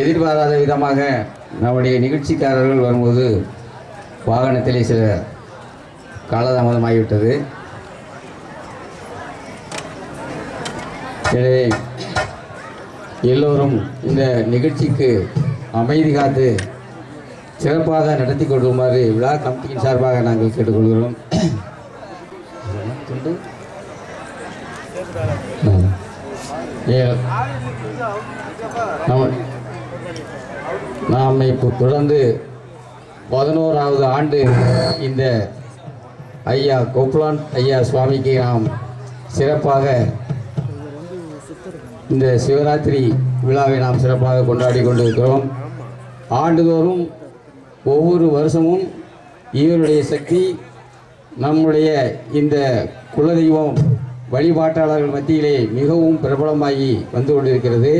எதிர்பாராத விதமாக நம்முடைய நிகழ்ச்சிக்காரர்கள் வரும்போது வாகனத்திலே சில காலதாமதமாகிவிட்டது. எனவே எல்லோரும் இந்த நிகழ்ச்சிக்கு அமைதி காத்து சிறப்பாக நடத்தி கொள்ளுமாறு விழா கமிட்டியின் சார்பாக நாங்கள் கேட்டுக்கொள்கிறோம். நம்ம நாம் இப்போ தொடர்ந்து பதினோராவது ஆண்டு இந்த ஐயா கோப்லான் ஐயா சுவாமிக்கு நாம் சிறப்பாக இந்த சிவராத்திரி விழாவை நாம் சிறப்பாக கொண்டாடி கொண்டிருக்கிறோம். ஆண்டுதோறும் ஒவ்வொரு வருஷமும் இவருடைய சக்தி நம்முடைய இந்த குலதெய்வம் வழிபாட்டாளர்கள் மத்தியிலே மிகவும் பிரபலமாகி வந்து கொண்டிருக்கிறது.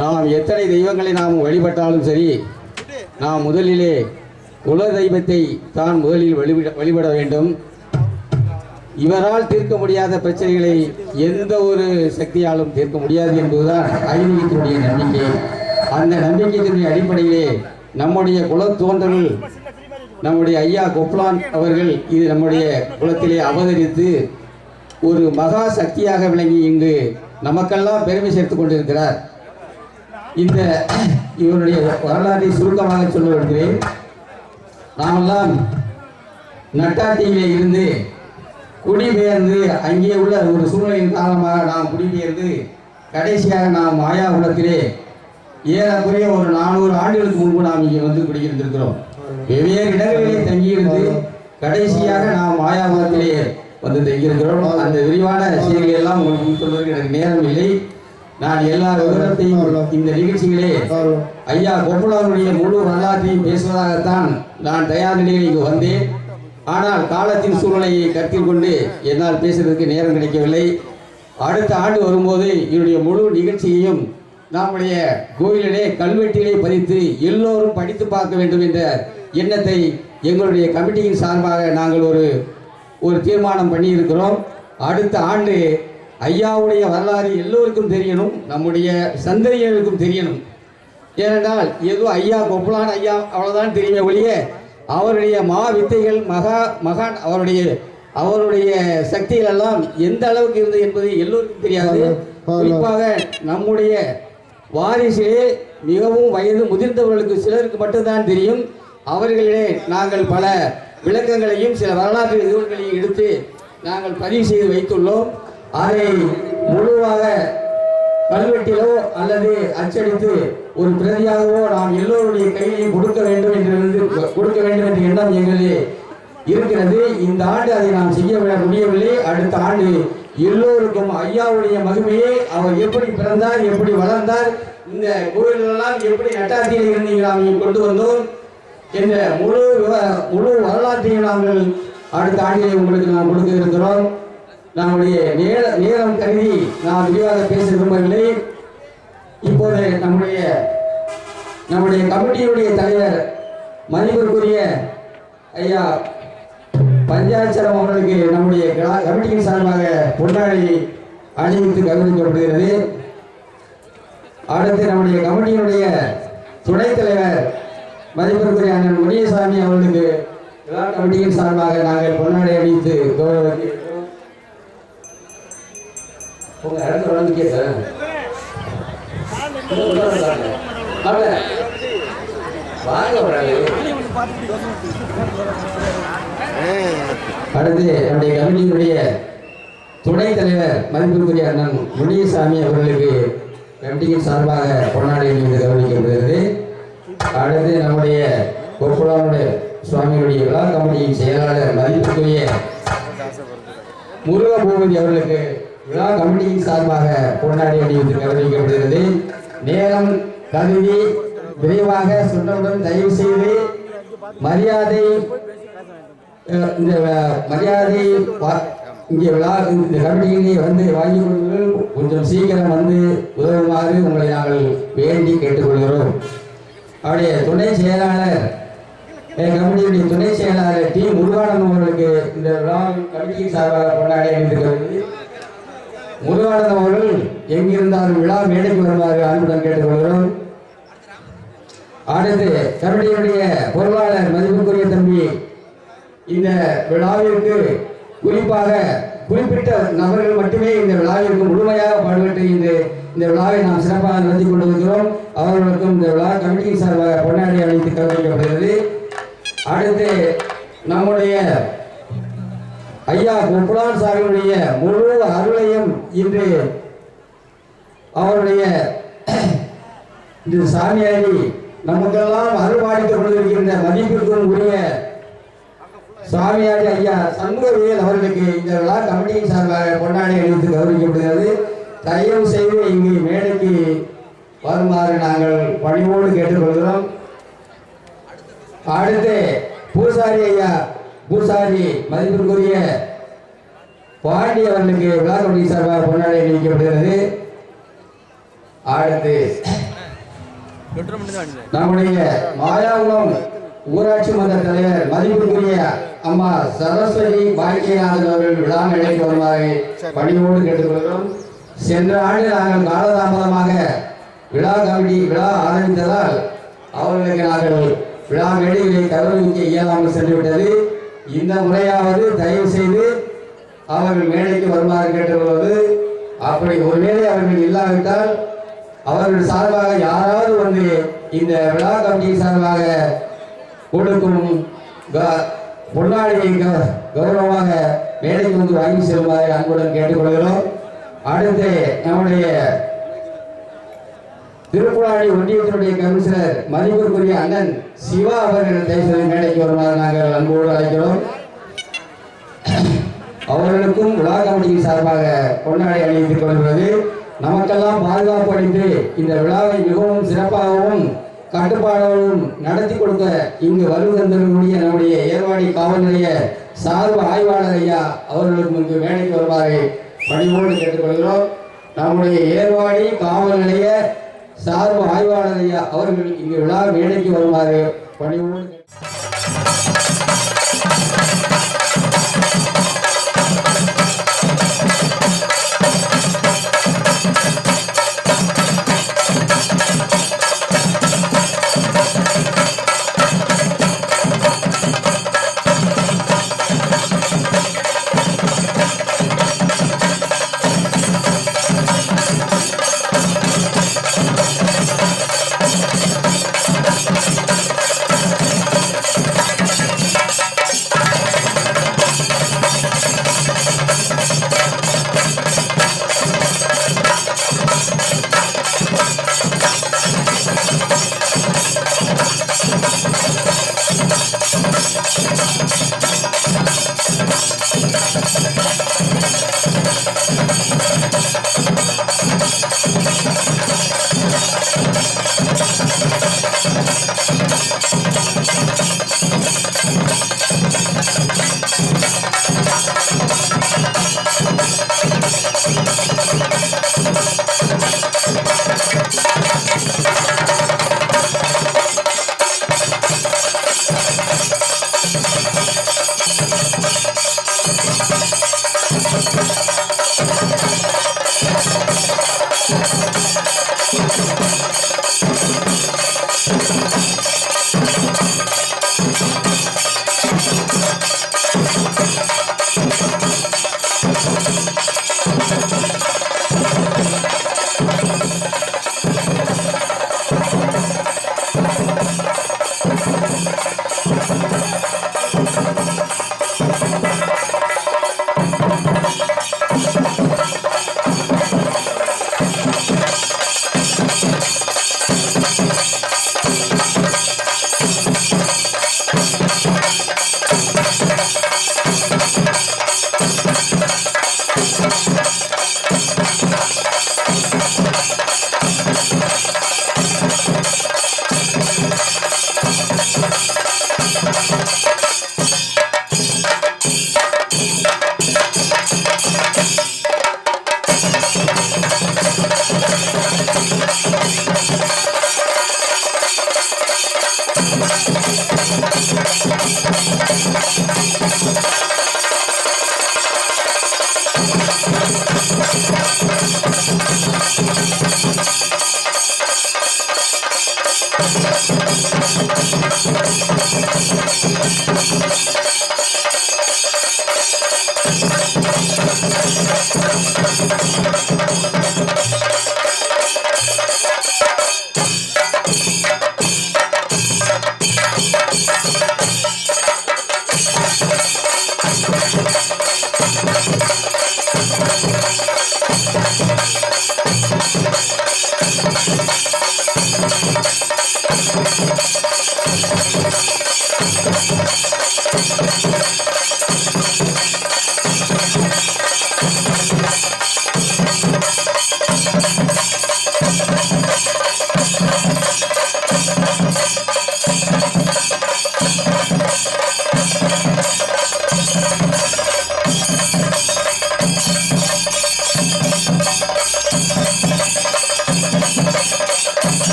நாம் எத்தனை தெய்வங்களை நாம் வழிபட்டாலும் சரி நாம் முதலிலே குல தெய்வத்தை தான் முதலில் வழிபட வழிபட வேண்டும். இவரால் தீர்க்க முடியாத பிரச்சனைகளை எந்த ஒரு சக்தியாலும் தீர்க்க முடியாது என்பதுதான் ஐதீகத்தினுடைய நம்பிக்கை. அந்த நம்பிக்கையினுடைய அடிப்படையிலே நம்முடைய குல தோன்றல் நம்முடைய ஐயா கொப்லான் அவர்கள் இது நம்முடைய குலத்திலே அவதரித்து ஒரு மகா சக்தியாக விளங்கி இங்கு நமக்கெல்லாம் பெருமை சேர்த்து கொண்டிருக்கிறார். இந்த இவருடைய வரலாற்றை சுருக்கமாக சொல்ல வருகிறேன் நாமெல்லாம் நட்டாத்தியிலே இருந்து குடிபெயர்ந்து அங்கே உள்ள ஒரு சூழ்நிலையின் காரணமாக நாம் குடிபெயர்ந்து கடைசியாக நாம் மாயாகுலத்திலே ஏறக்குறைய ஒரு நானூறு ஆண்டுகளுக்கு முன்பு நாம் இங்கே வந்து குடியிருந்திருக்கிறோம். வெவ்வேறு இடங்களிலே தங்கியிருந்து கடைசியாக நாம் மாயாகுலத்திலே வந்து தங்கியிருக்கிறோம். அந்த விரிவான செய்திகள் எல்லாம் உங்களுக்கு சொல்வதற்கு எனக்கு நேரம் இல்லை. நான் எல்லா விவரத்தையும் இந்த நிகழ்ச்சிகளே ஐயா கோகுலாருடைய முழு வரலாற்றையும் பேசுவதாகத்தான் நான் தயார் நிலையில் இங்கு வந்தேன். ஆனால் காலத்தின் சூழ்நிலையை கருத்தில் கொண்டு என்னால் பேசுவதற்கு நேரம் கிடைக்கவில்லை. அடுத்த ஆண்டு வரும்போது என்னுடைய முழு நிகழ்ச்சியையும் நம்முடைய கோயிலிலே கல்வெட்டிலே பதித்து எல்லோரும் படித்து பார்க்க வேண்டும் என்ற எண்ணத்தை எங்களுடைய கமிட்டியின் சார்பாக நாங்கள் ஒரு ஒரு தீர்மானம் பண்ணியிருக்கிறோம். அடுத்த ஆண்டு ஐயாவுடைய வரலாறு எல்லோருக்கும் தெரியணும் நம்முடைய சந்ததியினருக்கும் தெரியணும். ஏனென்றால் ஏதோ ஐயா கொப்பலான் ஐயா அவ்வளவுதான் தெரியுமே ஒழிய அவருடைய மா வித்தைகள் மகா மகான் அவருடைய அவருடைய சக்திகள் எல்லாம் எந்த அளவுக்கு இருந்தது என்பது எல்லோருக்கும் தெரியாது. குறிப்பாக நம்முடைய வாரிசிலே மிகவும் வயது முதிர்ந்தவர்களுக்கு சிலருக்கு மட்டும்தான் தெரியும். அவர்களிலே நாங்கள் பல விளக்கங்களையும் சில வரலாற்று நிகழ்வுகளையும் எடுத்து நாங்கள் பதிவு செய்து வைத்துள்ளோம். அதை முழுவாக கல்வெட்டிலோ அல்லது அச்சடித்து ஒரு பிரதியாகவோ நாம் எல்லோருடைய கையிலையும் கொடுக்க வேண்டும் என்று கொடுக்க வேண்டும் என்ற எண்ணம் எங்களிலே இருக்கிறது. இந்த ஆண்டு அதை நாம் செய்ய முடியவில்லை. அடுத்த ஆண்டு எல்லோருக்கும் ஐயாவுடைய மகிமையை. அவர் எப்படி பிறந்தார் எப்படி வளர்ந்தார் இந்த கோயிலெல்லாம் எப்படி நட்டாத்தியில் இருந்து நாம் கொண்டு வந்தோம் என்ற முழு முழு வரலாற்றையும் நாங்கள் அடுத்த ஆண்டிலே உங்களுக்கு நாம் கொடுக்க இருக்கிறோம். நம்முடைய நேர நேரம் கருதி நான் விரிவாக பேச விரும்பவில்லை. இப்போது நம்முடைய நம்முடைய கமிட்டியுடைய தலைவர் மதிப்பிற்குரிய ஐயா பஞ்சாச்சரம் அவர்களுக்கு நம்முடைய கமிட்டியின் சார்பாக பொன்னாடி அணிவித்து கவனிக்கப்படுகிறது அடுத்து நம்முடைய கமிட்டியினுடைய துணைத் தலைவர் மதிப்பிற்குரிய அண்ணன் முனியசாமி அவர்களுக்கு கமிட்டியின் சார்பாக நாங்கள் பொன்னாடை அணிவித்து கௌரவிக்கிறோம். உங்க இடத்துல வந்து கேட்டேன். வாங்க அடுத்து நம்முடைய கமிட்டியினுடைய துணைத் தலைவர் மதிப்பிற்குரிய அண்ணன் முனியசாமி அவர்களுக்கு கமிட்டியின் சார்பாக பொன்னாடி மீது கவனிக்கப்படுகிறது அடுத்து நம்முடைய கொப்புளானுடைய சுவாமியுடைய விழா கமிட்டியின் செயலாளர் மதிப்பிற்குரிய முருகபூபதி அவர்களுக்கு விழா கமிட்டியின் சார்பாக கொண்டாடி அணிவித்து கவனிக்கப்படுகிறது நேரம் கருதி விரைவாக சொன்னவுடன் தயவு செய்து மரியாதை இந்த மரியாதை இங்கே விழா இந்த கமிட்டியிலே வந்து வாங்கி கொள்வீர்கள் கொஞ்சம் சீக்கிரம் வந்து உதவுமாறு உங்களை நாங்கள் வேண்டி கேட்டுக்கொள்கிறோம். அவருடைய துணை செயலாளர் என் கமிட்டியுடைய துணை செயலாளர் டி. முருகானந்தம் அவர்களுக்கு இந்த விழா கமிட்டியின் சார்பாக கொண்டாடி அணிந்திருக்கிறது முருகானந்தம் அவர்கள் எங்கிருந்தாலும் விழா மேடைக்கு வருமாறு அன்புடன் கேட்டுக்கொள்கிறோம். அடுத்து தன்னுடைய பொருளாளர் மதிப்புக்குரிய தம்பி இந்த விழாவிற்கு குறிப்பாக குறிப்பிட்ட நபர்கள் மட்டுமே இந்த விழாவிற்கு முழுமையாக பாடுபட்டு இந்த இந்த விழாவை நாம் சிறப்பாக நடத்தி கொண்டிருக்கிறோம். அவர்களுக்கும் இந்த விழா கமிட்டி சார்பாக பொன்னாடி அளித்து கௌரவிக்கப்படுகிறது. அடுத்து நம்முடைய ஐயா குப்லான் சாஹிபுடைய முழு அருளையும் இன்று அவருடைய இந்த சாமியாரி நமக்கெல்லாம் அருள்பாடித்துக் கொண்டிருக்கின்ற மதிப்பிற்கும் உரிய சாமியாரி ஐயா சண்முகவியல் அவர்களுக்கு இந்த விழா கமிட்டியின் சார்பாக கொண்டாடி அளித்து கௌரவிக்கப்படுகிறது. தயவு செய்து இங்கு மேடைக்கு வருமாறு நாங்கள் பணிவோடு கேட்டுக்கொள்கிறோம். அடுத்து பூசாரி ஐயா பூசாரி மதிப்பிற்குரிய பாண்டிய அவர்களுக்கு விழா சார்பாக பொன்னாடை அணிவிக்கப்படுகிறது அடுத்து நம்முடைய மாயாகுளம் ஊராட்சி மன்ற தலைவர் மதிப்பிற்குரிய அம்மா சரஸ்வதி பாக்கியநாதன் அவர்கள் விழா நிலைக்கு வருமாறு பணியோடு கேட்டுக்கொள்கிறோம். சென்ற ஆண்டு நாங்கள் காலதாமதமாக விழா கமிட்டி விழா ஆரம்பித்ததால் அவர்களுக்கு நாங்கள் விழா மேடைகளை கௌரவிக்க இயலாமல் சென்றுவிட்டது. இந்த முறையாவது தயவு செய்து அவர்கள் மேடைக்கு வருமாறு கேட்டுக்கொள்வது. அப்படி ஒருவேளை அவர்கள் இல்லாவிட்டால் அவர்கள் சார்பாக யாராவது வந்து இந்த விழா கமிட்டி சார்பாக கொடுக்கும் பொன்னாடியை கௌரவமாக மேடைக்கு வந்து வாங்கி செல்லுமாறு அன்புடன் கேட்டுக்கொள்கிறோம். அடுத்து நம்முடைய திருப்புராணி ஒன்றியத்தினுடைய கமிஷனர் மதிப்பிற்குரிய அண்ணன் சிவா அவர்கள் தயவுசெய்து மேடைக்கு வருமாறு நாங்கள் அன்போடு அழைக்கிறோம். அவர்களுக்கும் விழா கமிட்டியின் சார்பாக கொண்டாடி அணிவித்துக் கொள்கிறது நமக்கெல்லாம் பாதுகாப்பு அளித்து இந்த விழாவை மிகவும் சிறப்பாகவும் கட்டுப்பாடோடும் நடத்தி கொடுக்க இங்கு வருவதற்குரிய நம்முடைய ஏர்வாடி காவல் நிலைய சார்பு ஆய்வாளர் ஐயா அவர்களுக்கும் இங்கு மேடைக்கு வருமாறு பணிவோடு கேட்டுக்கொள்கிறோம். நம்முடைய ஏர்வாடி காவல் நிலைய சார்பு ஆய்வாளர் ஐயா அவர்கள் இங்கு விழா வேலைக்கு வருமாறு பணிவோடு